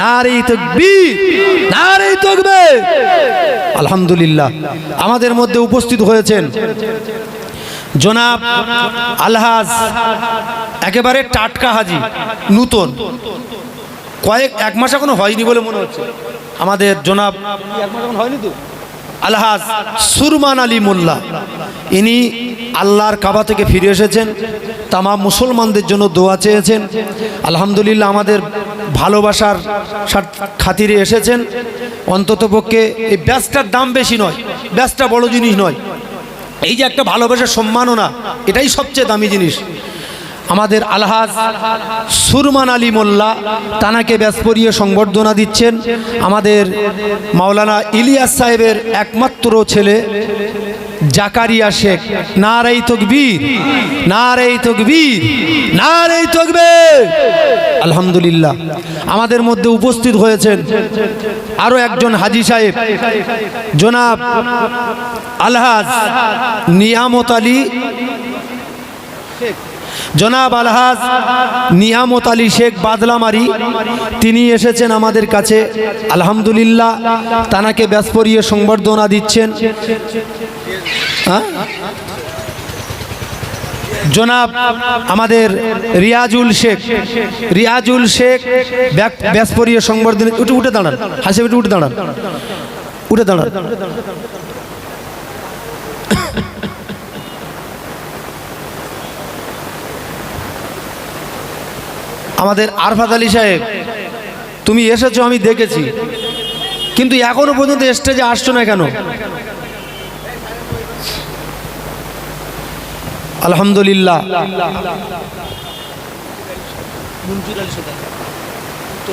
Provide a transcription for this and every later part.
নারী তকবীর, নারী তকবে আলহামদুলিল্লাহ। আমাদের মধ্যে উপস্থিত হয়েছেন জনাব আলহাজ, একেবারে টাটকা হাজি, নূতন। কয়েক, এক মাস এখনও হয়নি বলে মনে হচ্ছে। আমাদের জনাব হয়নি তো আলহাজ সুরমান আলী মোল্লা, ইনি আল্লাহর কাবা থেকে ফিরে এসেছেন। তামা মুসলমানদের জন্য দোয়া চেয়েছেন। আলহামদুলিল্লাহ, আমাদের ভালোবাসার খাতিরে এসেছেন। অন্ততপক্ষে এই ব্যাসটার দাম বেশি নয়, ব্যাসটা বড় জিনিস নয়। এই যে একটা ভালোবাসার সম্মাননা, এটাই সবচেয়ে দামি জিনিস। আমাদের আলহাজ সুরমান আলী মোল্লা, তানাকে ব্যাস পরিয়ে সংবর্ধনা দিচ্ছেন। আমাদের মাওলানা ইলিয়াস সাহেবের একমাত্র ছেলে জাকারিয়া শেখ, নারাই তকবীর নারাই তকবীর নারাই তকবীর। আলহামদুলিল্লাহ। আমাদের মধ্যে উপস্থিত হয়েছেন আরও একজন হাজি সাহেব, জনাব আলহাজ নিয়ামত আলী জনাব আলহাজ নিয়ামত আলী শেখ বাদলামারি, তিনি এসেছেন আমাদের কাছে। আলহামদুলিল্লাহ, তানাকে ব্যাস পরিয়ে সংবর্ধনা দিচ্ছেন? জনাব, আমাদের রিয়াজুল শেখ রিয়াজুল শেখ ব্যাক- ব্যাস পরিয়ে উঠে উঠে দাঁড়ান হাসি উঠে উঠে দাঁড়ান। উঠে দাঁড়ান। আমাদের আরফাত আলী সাহেব, তুমি এসেছ, আমি দেখেছি। কিন্তু এখনও পর্যন্ত স্টেজে আসছো না কেন? আলহামদুলিল্লাহ।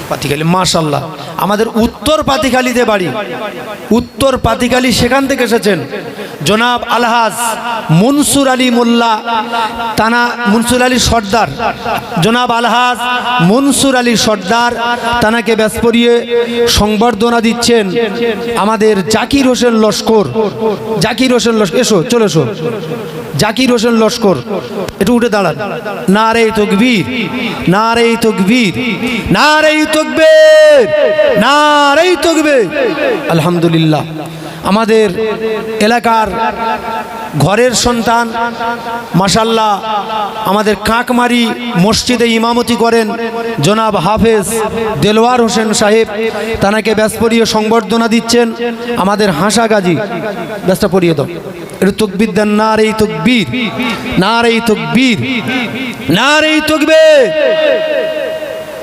পাতিখালি মাশাল্লাহ আমাদের উত্তর পাতিখালিতে বাড়ি। উত্তর পাতিখালি সেখান থেকে এসেছেন। জনাব আলহাজ মনসুর আলী মোল্লা, তানা মনসুর আলী সর্দার। জনাব আলহাজ মনসুর আলী সর্দার, তানাকে ব্যাস পরিয়ে সংবর্ধনা দিচ্ছেন আমাদের জাকির হোসেন লস্কর। জাকির হোসেন লস্কর এসো, চলে এসো। জাকির হোসেন লস্কর, একটু উঠে দাঁড়ান। না রে তকবীর না রে তকবীর না রে তকবীর না রে তকবীর আলহামদুলিল্লাহ। আমাদের এলাকার ঘরের সন্তান মাসাল্লাহ আমাদের কাকমারি মসজিদে ইমামতি করেন জনাব হাফেজ দেলোয়ার হোসেন সাহেব। তানাকে ব্যাস পরিয়ে সংবর্ধনা দিচ্ছেন আমাদের হাসা গাজী ব্যাসটা পরিয়ে দাও। একটু তকবির দেন না রে তকবীর না রে তকবীর না রে তকবীর।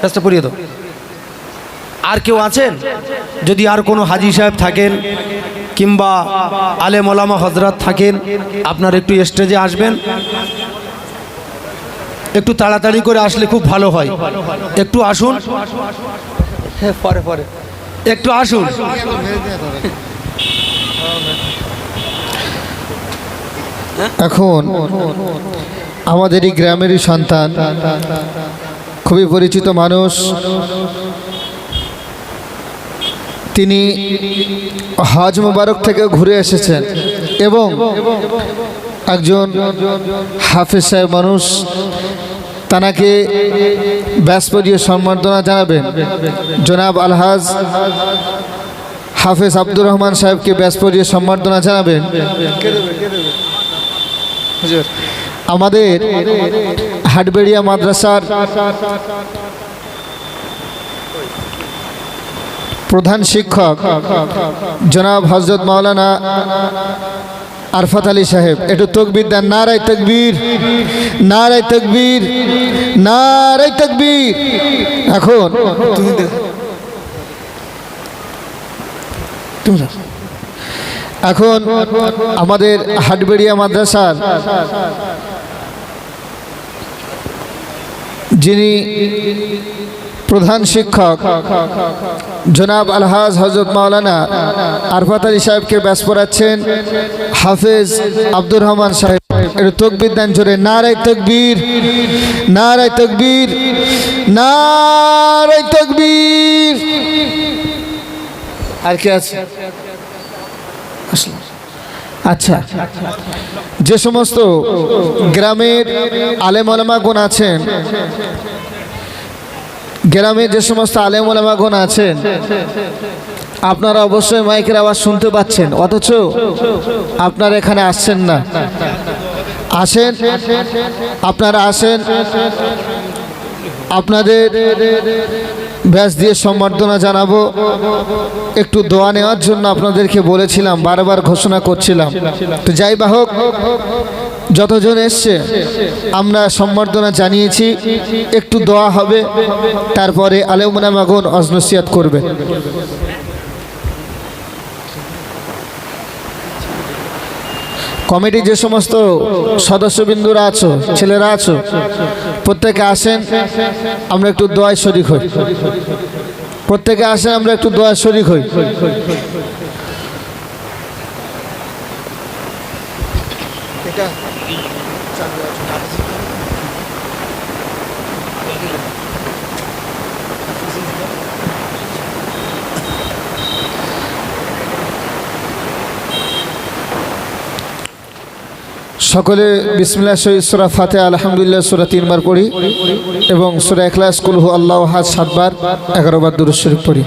ব্যাসটা পরিয়ে দাও। আর কেউ আছেন? যদি আর কোনো হাজি সাহেব থাকেন কিংবা আলে মোলামা হজরত থাকেন আপনার একটু স্টেজে আসবেন। একটু তাড়াতাড়ি করে আসলে খুব ভালো হয়। একটু আসুন। হ্যাঁ পরে পরে। একটু আসুন। এখন আমাদের এই গ্রামেরই সন্তান খুবই পরিচিত মানুষ। তিনি হজ মুবারক থেকে ঘুরে এসেছেন এবং একজন হাফেজ সাহেব মানুষ, তানাকে ব্যাসপদীয় সম্বর্ধনা জানাবেন। জনাব আলহাজ হাফেজ আব্দুর রহমান সাহেবকে ব্যাসপদীয় সম্বর্ধনা জানাবেন। আমাদের হাটবেড়িয়া মাদ্রাসার প্রধান শিক্ষক জনাব হজরত মাওলানা আরফাত আলী সাহেব। একটু তকবির দেন। নারায় তকবীর নারায় তকবীর নারায় তকবীর। এখন এখন আমাদের হাটবেড়িয়া মাদ্রাসার যিনি প্রধান শিক্ষক জনাব আলহাজ হজরত মাওলানা আরফাত আলী সাহেবকে ব্যাস পড়াচ্ছেন হাফেজ আব্দুর রহমান সাহেব। আচ্ছা যে সমস্ত গ্রামের আলেম আলেমাগুন আছেন গ্রামে যে সমস্ত আলেম ওলামাগণ আছেন, আপনারা অবশ্যই মাইকের আওয়াজ শুনতে পাচ্ছেন, অথচ আপনারা এখানে আসছেন না। আসেন, আপনারা আসেন। আপনাদের ব্যাস দিয়ে সম্বর্ধনা জানাব। একটু দোয়া নেওয়ার জন্য আপনাদেরকে বলেছিলাম, বারবার ঘোষণা করছিলাম। তো যাই বা হোক যতজন এসছে, আমরা সম্বর্ধনা জানিয়েছি, একটু দোয়া হবে, তারপরে আলেমুনামাগন অজনসিয়াত করবে। কমিটি যে সমস্ত সদস্যবিন্দুরা আছো, ছেলেরা আছো, প্রত্যেকে আসেন, আমরা একটু দোয়ায় শরিক হই। প্রত্যেকে আসেন, আমরা একটু দোয়ায় শরিক হই। সকলে বিসমিল্লা শহীদ সুরা ফাতে আলহামদুলিল্লাহ, সুরা তিনবার পড়ি এবং সুরা এখলাস কুলহু আল্লাহ হাজ সাতবার, এগারো বার দুরুদ শরীফ পড়ি।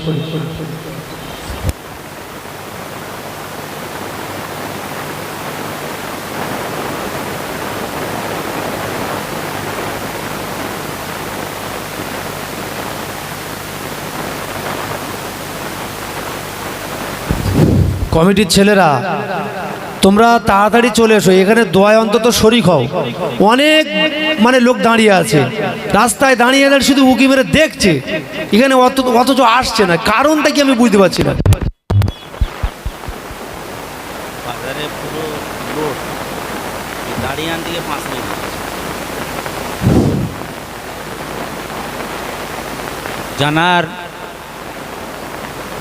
কমিটির ছেলেরা, তোমরা তাড়াতাড়ি চলে এসো, এখানে দোয়ায় অন্তত শরিক হও। অনেক মানে লোক দাঁড়িয়ে আছে। রাস্তায় দাঁড়িয়ে দাঁড়িয়ে শুধু উকি মেরে দেখছে। এখানে অথচ আসছে না। কারণটা কি আমি বুঝতে পারছি না। জানার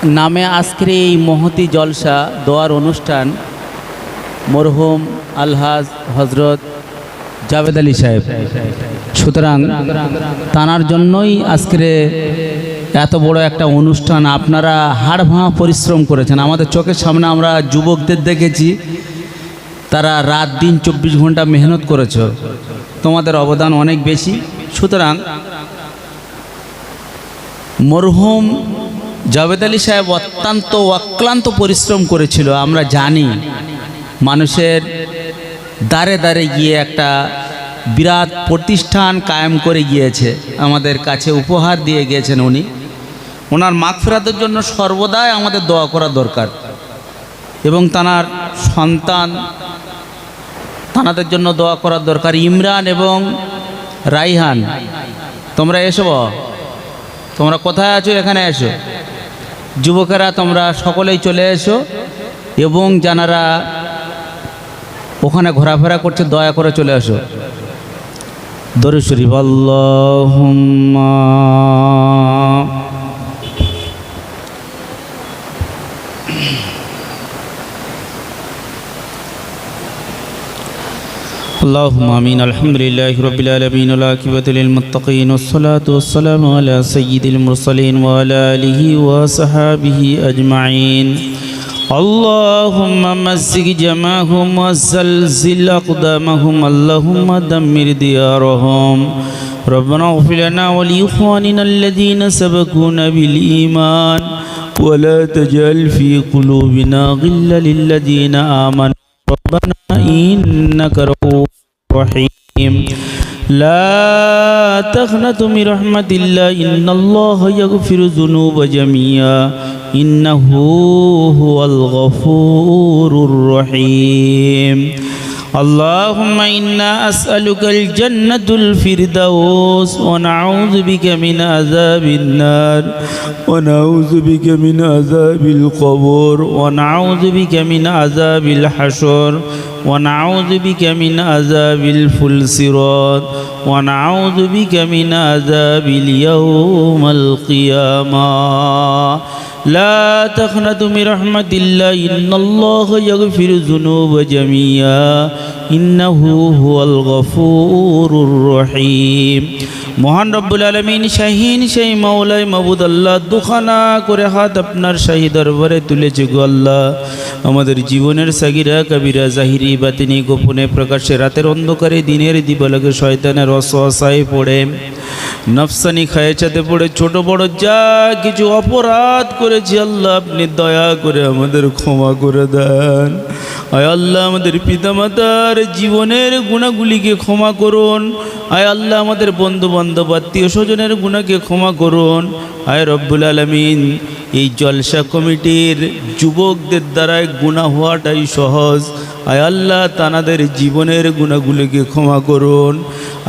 নামে আজকের এই মহতি জলসা দোয়ার অনুষ্ঠান মরহুম আলহাজ হজরত জাভেদ আলী সাহেব। সুতরাং তানার জন্যই আজকের এত বড় একটা অনুষ্ঠান আপনারা হাড় ভাঙা পরিশ্রম করেছেন। আমাদের চোখের সামনে আমরা যুবকদের দেখেছি, তারা রাত দিন চব্বিশ ঘণ্টা মেহনত করেছ। তোমাদের অবদান অনেক বেশি। সুতরাং মরহুম জাভেদ আলী সাহেব অত্যন্ত অক্লান্ত পরিশ্রম করেছিল, আমরা জানি। মানুষের দাঁড়ে দাঁড়ে গিয়ে একটা বিরাট প্রতিষ্ঠান কায়েম করে গিয়েছে, আমাদের কাছে উপহার দিয়ে গিয়েছেন উনি। ওনার মাগফিরাতের জন্য সর্বদাই আমাদের দোয়া করা দরকার। এবং তানার সন্তান তানাদের জন্য দোয়া করার দরকার, ইমরান এবং রাইহান। তোমরা এসো। তোমরা কোথায় আছো? এখানে এসো। যুবকেরা, তোমরা সকলেই চলে এসো এবং যারা ওখানে ঘোরাফেরা করছে, দয়া করে চলে আসো দরু শরীফ, আল্লাহুম্মা اللهم آمين. الحمد لله رب العالمين والعاقبة للمتقين والصلاة والسلام على سيد المرسلين وعلى آله وصحابه أجمعين. اللهم مزق جماعهم وزلزل أقدامهم. اللهم دمر ديارهم. ربنا اغفر لنا ولإخواننا الذين سبقونا بالإيمان. ولا تجعل في قلوبنا غلا للذين آمنوا. ربنا إنك رؤوف رحيم لا تقنط من رحمة الله إن الله يغفر الذنوب جميعا إنه هو الغفور الرحيم اللهم إنا أسألك الجنة الفردوس ونعوذ بك من عذاب النار ونعوذ بك من عذاب القبور ونعوذ بك من عذاب الحشر ونعوذ بك من عذاب الفلسرات ونعوذ بك من عذاب اليوم القيامة. لا تقنط من رحمة الله إن الله يغفر الذنوب جميعا إنه هو الغفور الرحيم মহান রব্বুল আলমিন শাহিন সেই মাওলাই মাবুদ আল্লাহ দুখানা করে হাত আপনার শাহী দরবারে তুলেছে গো আল্লাহ আমাদের জীবনের সাগিরা কবিরা জাহিরি বাতিনি গোপনে প্রকাশ্যে রাতের অন্ধকারে দিনের দিবলকে শয়তানের অসহায় পড়ে নফসানি খায়েচাতে পড়ে ছোট বড় যা কিছু অপরাধ করেছি, আল্লাহ আপনি দয়া করে আমাদের ক্ষমা করে দেন। আয় আল্লাহ আমাদের পিতামাতার জীবনের গুণাগুলিকে ক্ষমা করুন। আয় আল্লাহ আমাদের বন্ধু বান্ধব আত্মীয় স্বজনের গুণাকে ক্ষমা করুন। আয় রব্বুল আলমিন, এই জলসা কমিটির যুবকদের দ্বারায় গুণা হওয়াটাই সহজ। আয় আল্লাহ তানাদের জীবনের গুণাগুলিকে ক্ষমা করুন।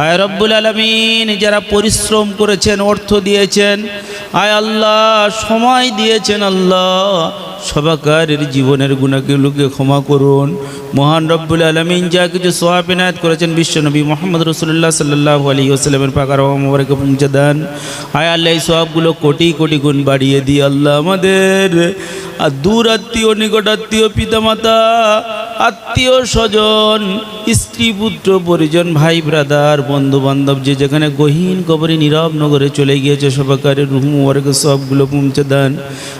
আয় রব্বুল আলমিন, যারা পরিশ্রম করেছেন, অর্থ দিয়েছেন, আয় আল্লাহ, সময় দিয়েছেন আল্লাহ, সবাকারের জীবনের গুণাগুলোকে ক্ষমা করুন। মহান রব্বুল আলমিন যা কিছু সোয়াব এনায়ত করেছেন বিশ্বনবী মোহাম্মদ রসুল্লাহ সাল্লাহ আলী ওসালামের পাকার মোবারকে পৌঁছে দেন। আয় আল্লাহ, এই সবগুলো কোটি কোটি গুণ বাড়িয়ে দিয়ে আল্লাহ আমাদের। আর দূর আত্মীয় নিকট আত্মীয় পিতামাতা আত্মীয় স্বজন, স্ত্রী, পুত্র, পরিজন, ভাই ব্রাদার বন্ধু বান্ধব যে যেখানে গহীন কবরে, নীরব নগরে চলে গিয়েছে সবাকারের রুহম ওয়ার্কে সবগুলো পৌঁছে দেন।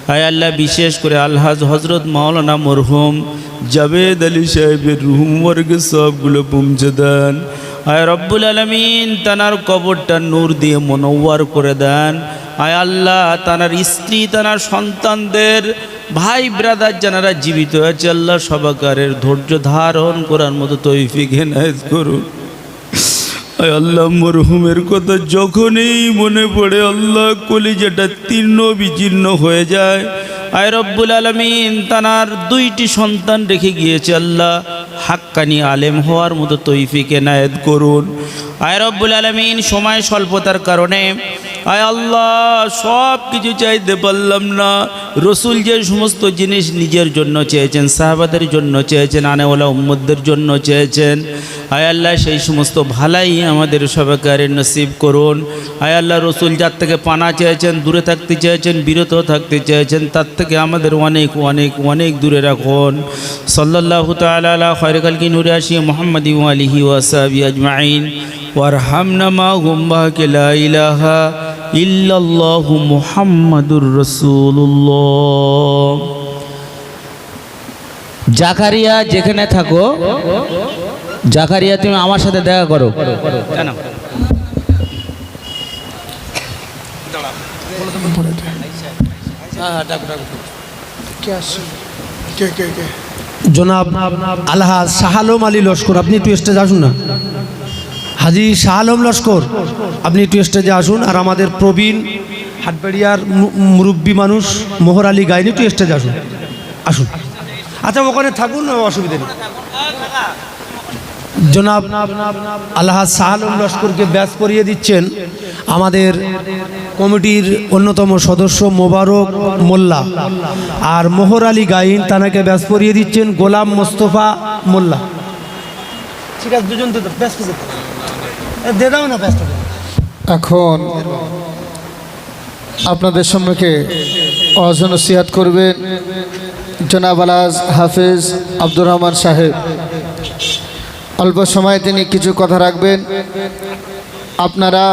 আয় আল্লাহ, বিশেষ করে আলহাজ হজরত মাওলানা মরহুম, জাভেদ আলী সাহেবের রুহম ওয়ার্কে সবগুলো পৌঁছে দেন। আয় রব্বুল আলমিন, তানার কবরটা নূর দিয়ে মনোয়ার করে দেন। আয় আল্লাহ, তানার স্ত্রী, তানার সন্তানদের ভাই ব্রাদার যারা জীবিত আছে, আল্লাহ সবাকারের ধৈর্য ধারণ করার মতো তৈফিক হেনায়ত করুন। আল্লাহ, মরহুমের কথা যখনই মনে পড়ে, আল্লাহ কলিজাটা তীর্ণ বিচীর্ণ হয়ে যায়। আয় রব্বুল আলমিন, তানার দুইটি সন্তান রেখে গিয়েছে, আল্লাহ হাক্কানি আলেম হওয়ার মতো তৈফিক এনায়েত করুন। আয় রব্বুল আলমিন, সময় স্বল্পতার কারণে আয় আল্লাহ, সব কিছু চাইতে পারলাম না। রসুল যে সমস্ত জিনিস নিজের জন্য চেয়েছেন, সাহাবাদের জন্য চেয়েছেন, আনেওয়ালা উম্মদের জন্য চেয়েছেন, আয় আল্লাহ, সেই সমস্ত ভালাই আমাদের সবাইকারের নসিব করুন। আয় আল্লাহ, রসুল যার থেকে পানা চেয়েছেন, দূরে থাকতে চেয়েছেন, বিরত থাকতে চেয়েছেন, তার থেকে আমাদের অনেক অনেক অনেক দূরে রাখুন। সাল্লাহ তালা খয়রকালকি নুরে আসি মোহাম্মদ আলিহি ওয়াসাবি আজমাইন। ওয়ারহামনা মা গুম্বাহকে লা ইলাহা ইল্লাল্লাহু মুহাম্মাদুর রাসূলুল্লাহ। জাকারিয়া, যেখানে থাকো, জাকারিয়া, তুমি আমার সাথে দেখা করো। জনাব আলহাজ শাহ আলম আলী লস্কর, আপনি একটু স্টেজে আসুন না। হাজি শাহ আলম লস্কর, আপনি একটু স্টেজে আসুন, আর আমাদের প্রবীণ হাটবাড়িয়ার মুরব্বী মানুষ মোহর আলী গাইনি একটু স্টেজে আসুন। আসুন। আচ্ছা ওখানে থাকুন অসুবিধা নেই। জনাব আলহাজ শাহ আলম লস্করকে ব্যাস করিয়ে দিচ্ছেন আমাদের কমিটির অন্যতম সদস্য মোবারক মোল্লা, আর মোহর আলী গাইন তানাকে ব্যাস করিয়ে দিচ্ছেন গোলাম মোস্তফা মোল্লা। ঠিক আছে, দুজন তো ব্যস্ত না ব্যস্ত এখন আপনাদের সম্মুখে অজন সিয়াত করবেন জনাব আলাজ হাফিজ আব্দুর রহমান সাহেব। অল্প সময়ে তিনি কিছু কথা রাখবেন। আপনারা